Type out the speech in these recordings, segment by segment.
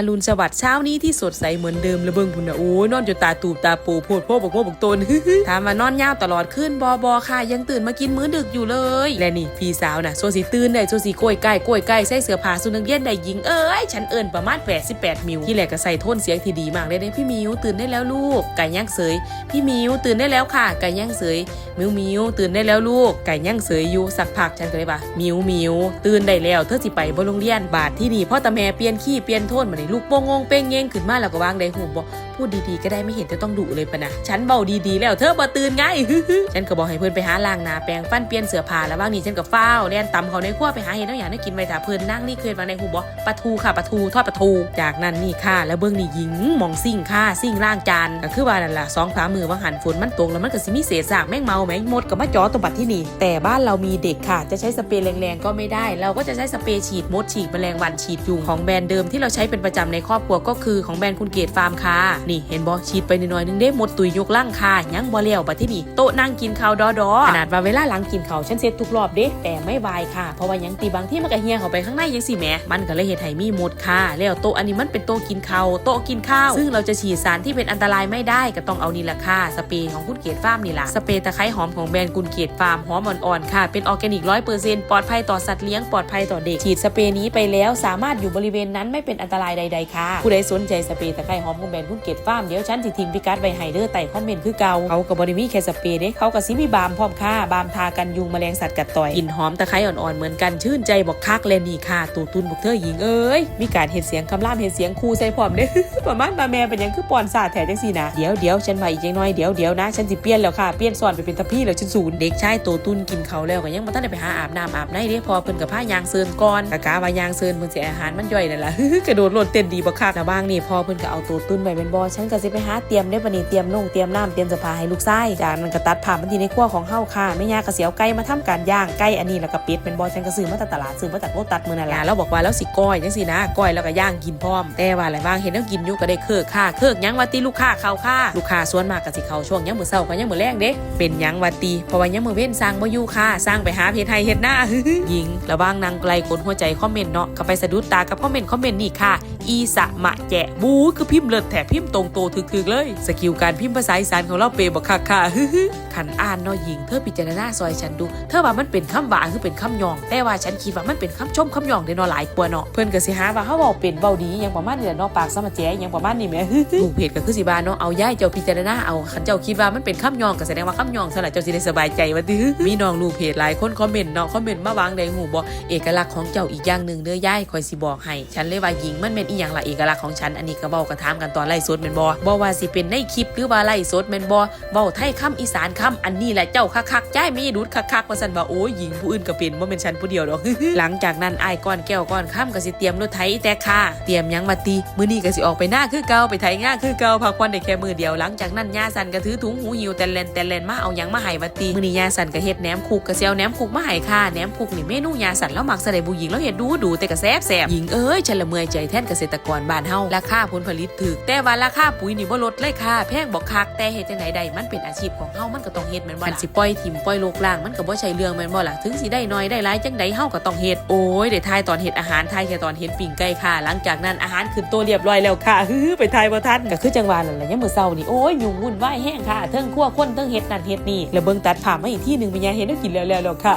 อรุณสวัสดิ์เช้านี้ที่สดใสเหมือนเดิมระเบิงพุ่นนะโอ้ยนอนจนตาตูบตาปูโพดโพบอกโพบอกตนถามว่านอนยาวตลอดขึ้นบอบอค่ะ ยังตื่นมากินมื้อดึกอยู่เลย และนี่พี่สาวน่ะโซสีตื่นได้โซสีกล้วยไก่กล้วยไก่ใส่เสื้อผ้าสุนัขเย็นได้หญิงเอ้ยฉันเอิญประมาณ 88 มิวที่แหลกก็ใส่โทนเสียงที่ดีมากเลยเนี่ยพี่มิวตื่นได้แล้วลูกไก่ย่างเสยพี่มิวตื่นได้แล้วค่ะ ไก่ย่างเสยมิวมิวตื่นได้แล้วลูกไก่ย่างเสยอยู่สักพักฉันก็เลยว่ามิวมิวตื่นได้แล้วเธอสิไปบ่โรงเรียนบาทที่นี่พ่อตาแม่เปลี่ยนขี้เปลี่ยนโทนมาในลูกโป่งงงเป้งเง่งขึ้นมาแล้วก็วางได้หูบอกพูดดีๆก็ได้ไม่เห็นจะต้องดุเลยปะนะฉันเบาดีๆแล้วเธอบ่ตื่นไงฉันก็บอกให้เพื่อนไปหาล้างนาแปรงฟันเปลี่ยนเสื้อผ้าแล้วว่างนี้ฉันก็เฝ้าวเล่นตำเขาในครัวไปหาเห็ดน้ำอย่างนั้นกินไปถ้าเพื่อนนั่งนี่เคยมาในหูบอกปลาทูค่ะปลาทูทอดปลาทูจากนั้นนี่ค่ะ แล้วเบื้องนี่หญิงมองซิ่งค่ะซิ่งล่างจานก็คือว่านั่นล่ะสองสามือว่าหันฝนมันตกแล้วมันก็สิมีเศษซากแมงเมาแมงมดกับมาจอตวบัดที่นี่ แต่บ้านเรามีเด็กค่ะ จะใช้สเปรย์แรงๆก็ไม่ได้ เราก็จะใช้สเปรย์ฉีดมดฉีดแมลงวันฉีดยุงของแบรนด์เดิมที่เราใช้เป็นประจำในครอบครัวก็คือของแบรนด์คุณเกตฟาร์มค่ะ นี่เห็นบอฉีดไปหน่อยนึงเด้มดตุยยกล่างค่ะยังบ่เลี้ยวบัดที่นี่โต๊ะนั่งกินข้าวดอดอขนาดว่าเวลาหลังกินข้าวฉันเซ็ตทุกรอบเด้แต่ไม่วายค่ะ เพราะว่ายังตีบางที่มันก็เฮียเข้าไปข้างในยังสิแหมมันก็เลยเฮ็ดให้มีหมดค่ะ แล้วโต๊ะอันนี้มันเป็นโต๊ะกินข้าวโต๊ะกินข้าว ซึ่งเราจะฉีดสารที่เป็นอันตรายไม่ได้ก็ต้องเอานี่ละค่ะ สเปรย์ของคุณเกตฟาร์มนี่ล่ะสเปรย์ตะไคร้หอมของแบรนด์คุณเกตฟาร์มหอมอ่อนๆค่ะ เป็นออร์แกนิกร้อยเปอร์เซ็นต์ปลอดภัยต่อสัตว์เลี้ยงปลอดภัยต่อเด็กฉีดสเปรย์นี้ไปแล้วสามารถอยู่บริเวณนั้นไม่เป็นอันตรายใดๆค่ะ ผู้ใดสนใจสเปรย์ตะไคร้หอมของแบรนด์คุณเกตฟาร์มเดี๋ยวฉันสิทิ้งพิกัดไว้ให้เด้อใต้คอมเมนต์คือเก่าเขาก็บบริมีแค่สเปรย์เด้เขาก็สิมีบามพร้อมค่ะบามทากันยุงแมลงสัตว์กัดต่อยกลิ่นหอมตะไคร้อ่อนๆเหมือนกันชื่นใจบอกคักเลยนี่ค่ะตูตุนบุกเธอหญิงเอ้ยมีการเห็นเสียงคำรามเห็นเสียงครูใส่พร้อมเด้ประมาณมาแม่เป็นยังคือปอนสาดแถจังสี่นะเดี๋ยวเดี๋ยวฉันมาอีกจังน้อยเดี๋ยวเดี๋ยวนะฉันสิเปลี่ยนแล้วค่ะเปลี่ยนสอนไปเป็นตะพี่แล้วฉันศูนย์เด็กชายโตตุนกินเขาแล้วก็ยังมาตั้งแต่ไปหาอาบน้ำอาบในเด้พอเพิ่นกับผ้ายางเซินก่อนกะกะว่ายางเซินเพิ่นสิอาหารมันย่อยนั่นแหละกระโดดโลดเต้นดีบักคักแต่บางนี่พอเพิ่นก็เอาโตตุนไปเป็นบอฉันก็สิไปหาเตรียมได้ปะนี่เตรียมนงเตรียมน้ำเตรียมสื้อผ้าให้ลูกชายจากนั้นก็ตัดผ่ามันที่ในครัวของเฮาค่ะแม่ย่าก็เสียวไก่มาทำการย่างไก่อันนี้แล้วก็เป็ดเป็นบอฉันก็ซื้อมาจากตลาดซื้อมาจากโลตัดมือนั่นแหละแล้วบอกว่าแล้วสิก้อยจังซี่นะก้อยแล้วก็ย่างกินพร้อม แต่ว่าอะไรบ้างเห็นแล้วกินอยู่ก็ได้เคิกค่ะเคิกยังว่าตีลูกค้าเข้าค่ะลูกค้าส่วนมากก็สิเข้าช่วงยังมื้อเช้าก็ยังมื้อแรงเด้เป็นยังว่าตีเพราะว่ายังมื้อเว้นสร้างบ่อยู่ค่ะ สร้างไปหาเพจไทยเฮ็ดหน้าหญิงระว่างนางไกลคนหัวใจคอมเมนต์เนาะก็ไปสะดุดตากับคอมเมนต์คอมเมนต์นี่ค่ะอีสะมะแจะบูคือพิมพ์เลิศแถพิมพ์ตรงโตถึกๆเลย สกิลการพิมพ์ภาษาอีสานของเราเปย์บักคักค่ะขันอ่านเนาะหญิงเธอพิจารณาซอยฉันดู เธอว่ามันเป็นคำหวานคือเป็นคำยอง แต่ว่าฉันคิดว่ามันเป็นคำชมคำยองได้เนาะหลายกว่าเนาะเพิ่นก็สิหาว่าเฮาเว้าเป็นเว้าดีอหยังประมาณนี้แหละเนาะปากสมาแจอหยังประมาณนี้แหมลูกเพจก็คือสิบาเนาะเอาย่ายเจ้าพิจารณาเอาคันเจ้าคิดว่ามันเป็นคำยองก็แสดงว่าคำยองสละเจ้าสิได้สบายใจว่าตื้อมีน้องลูกเพจหลายคนคอมเมนต์เนาะคอมเมนต์มาวางได้หูบ่เอกลักษณ์ของเจ้าอีกอย่างหนึ่งเด้อย่ายคอยสิบอกให้ฉันเลยว่าหญิงมันเป็นอีหยังละเอกลักษณ์ของฉันอันนี้ก็เว้ากระถามกันตอนไล่สดแม่นบ่บ่ว่าสิเป็นในคลิปหรือว่าไล่สดแม่นบ่เว้าไทยคำอีสานคำอันนี้แหละเจ้าคักๆย่ายมีดุดคักๆว่าซั่นว่าโอ้ยหญิงผู้อื่นก็เป็นบ่แม่นฉันผู้เดียวดอกหลังจากนั้นอ้ายก้อนแก้วก้อนค่ำก็สิเตรียมรถไถแต่ค่ะเตรียมหยังมาตีมื้อนี้ก็สิออกไปหน้าคือเก่าไปไถงาคือเก่าพักผ่อนได้แค่มื้อเดียวหลังจากนั้นย่าสันก็ถือถุงหูหิวแต่แลนแต่แลนมาเอาหยังมาให้มาตีมื้อนี้ย่าสันก็เฮ็ดแหนมคุกก็สิเอาแหนมคุกมาให้ค่ะแหนมคุกนี่เมนูย่าสันแล้วมักใส่ได้ผู้หญิงแล้วเฮ็ดดูดูแต่ก็แซ่บแซบหญิงเอ้ยฉันละเมื่อยใจแทนเกษตรกรบ้านเฮาราคาผลผลิตถูกแต่ว่าราคาปุ๋ยนี่บ่ลดเลยค่ะแพงบ่คักแต่เฮ็ดจังไดได้มันเป็นอาชีพของเฮามันก็ต้องเฮ็ดแม่นบ่ล่ะสิปล่อยถิ่มปล่อยโลกล่างมันก็บ่ใช่เรื่องแม่นบ่ล่ะถึงสิได้น้อยได้หลายจังไดเฮาก็ต้องเฮ็ดโอ้ยได้ทายตอนเฮ็ดอาหารทายแค่ตอนเฮ็ดปิ้งไก่ค่ะ หลังจากนั้นอาหารขึ้นตัวเรียบร้อยแล้วค่ะฮือไปทายบ่ทันก็คือจังหวะนั่นแหละยามมื้อเช้านี่โอ้ยยุ่งวุ่นวายแห้งค่ะเทิงครัวคนเทิงเฮ็ดนั่นเฮ็ดนี่แล้วเบิ่งตัดภาพมาอีกที่หนึงเป็นยังเฮ็ดแล้วกินแล้วแล้วแล้วค่ะ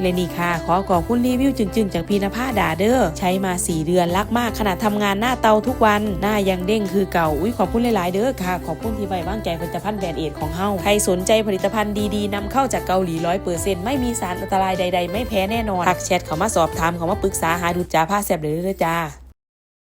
และนี่ค่ะ ขอขอบคุณรีวิวจึงๆจากพีนภาดาเด้อใช้มา 4 เดือนรักมากขนาดทำงานหน้าเตาทุกวันหน้ายังเด้งคือเก่าอุ้ยขอบคุณหลาย ๆ เด้อค่ะ ขอบคุณที่ไว้วางใจผลิตภัณฑ์แบรนด์เอทของเฮาใครสนใจผลิตภัณฑ์ดี ๆนำเข้าจากเกาหลีร้อยเปอร์เซ็นต์ไม่มีสารอันตรายใด ๆ ไม่แพ้แน่นอนทักแชทเขามาสอบถามเขามาปรึกษาหาดูจ้าผ้าแซบเลยเด้อจ้า